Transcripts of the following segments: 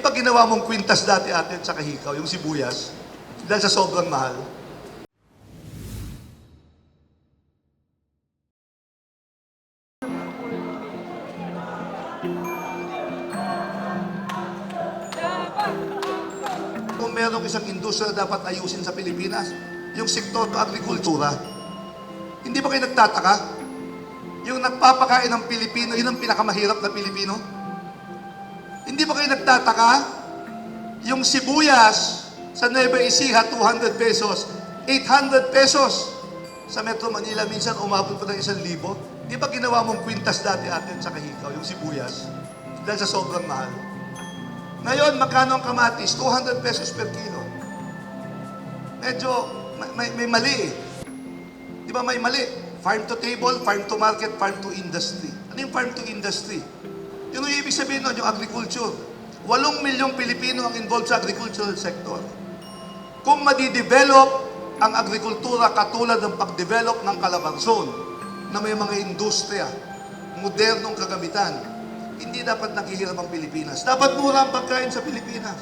Di ba ginawa mong kwintas dati atin sa kahikaw, yung sibuyas? Dahil sa sobrang mahal. Kung merong isang industriya na dapat ayusin sa Pilipinas, yung sektor ng agrikultura. Hindi ba kayo nagtataka? Yung nagpapakain ng Pilipino, yun ang pinakamahirap na Pilipino? Hindi ba kayo nagtataka? Yung sibuyas sa Nueva Ecija, 200 pesos, 800 pesos. Sa Metro Manila, minsan umabot pa ng isang libo. Di ba ginawa mong kwintas dati atin sa kahikaw, yung sibuyas? Dahil sa sobrang mahal. Ngayon, magkano ang kamatis? 200 pesos per kilo. Medyo may, may, mali eh. Di ba may mali? Farm to table, farm to market, farm to industry. Ano yung farm to industry? Yun ang ibig sabihin nun, yung agriculture. Walong milyong Pilipino ang involved sa agricultural sector. Kung madidevelop ang agrikultura katulad ng pag-develop ng Calabarzon na may mga industriya, modernong kagamitan, hindi dapat naghihirap ang Pilipinas. Dapat mura ang pagkain sa Pilipinas.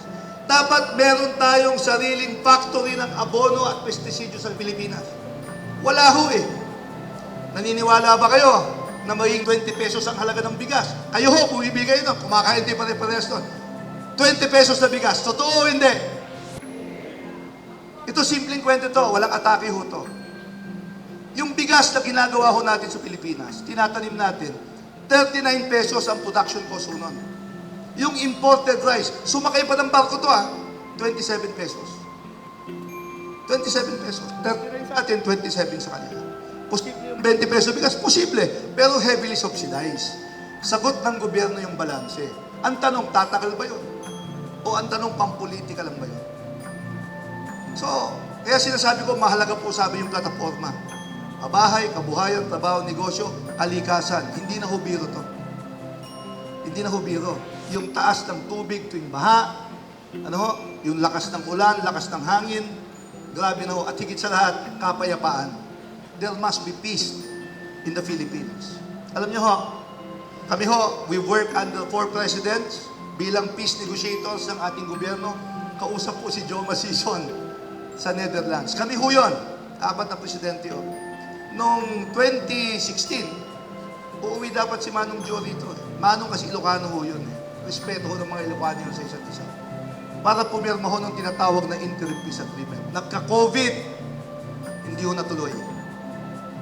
Dapat meron tayong sariling factory ng abono at pestisidyo sa Pilipinas. Wala ho eh. Naniniwala ba kayo na maging 20 pesos ang halaga ng bigas? Kayo ho, bumibigay nun, kumakain din pare-parehas nun. 20 pesos na bigas. Totoo hindi? Ito simpleng kwento to, walang atake ho to. Yung bigas na ginagawa ho natin sa Pilipinas, tinatanim natin, 39 pesos ang production cost ho. Yung imported rice, sumakay pa ng barko to ah, 27 pesos. 27 pesos. 39 sa atin, 27 sa kanila. Posible yung 20 pesos bigas? Posible. Pero heavily subsidized. Sagot ng gobyerno yung balanse. Ang tanong, tatagal ba yun? O ang tanong, pampolitika lang ba yun? So, kaya sinasabi ko, mahalaga po sabi yung plataforma. Kabahay, kabuhayan, trabaho, negosyo, kalikasan. Hindi na ho biro to. Hindi na ho biro. Yung taas ng tubig tuwing baha, ano ho, yung lakas ng ulan, lakas ng hangin, grabe na ho. At higit sa lahat, kapayapaan. There must be peace in the Philippines. Alam niyo ho, kami ho, we work under four presidents bilang peace negotiators ng ating gobyerno. Kausap po si Joe Masison sa Netherlands. Kami ho yun. Apat na presidente ho. Noong 2016, uuwi dapat si Manong Joe rito. Eh. Manong kasi Ilocano ho yun. Eh. Respeto ho ng mga Ilocano yun sa isa't isa. Para pumirma ho ng tinatawag na interim peace agreement. Nagka-COVID, hindi ho natuloy.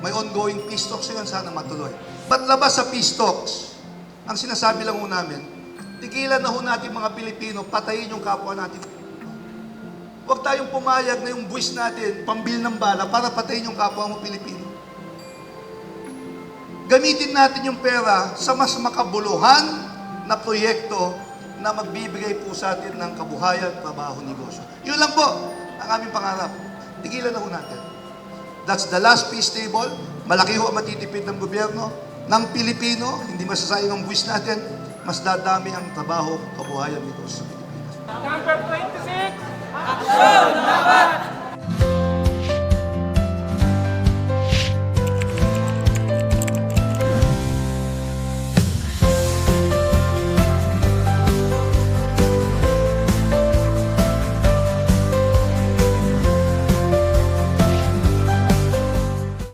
May ongoing peace talks yun, sana matuloy. Ba't labas sa peace talks? Ang sinasabi lang ho namin, tigilan na ho natin mga Pilipino, patayin yung kapwa natin. Huwag tayong pumayag na yung buwis natin, pambil ng bala, para patayin yung kapwa mo Pilipino. Gamitin natin yung pera sa mas makabuluhan na proyekto na magbibigay po sa atin ng kabuhayan, trabaho, negosyo. Yun lang po ang aming pangarap. Tigilan na ho natin. That's the last peace table. Malaki ho matitipid ng gobyerno, ng Pilipino, hindi masasayang ang buwis natin, mas dadami ang trabaho, kabuhayan, negosyo sa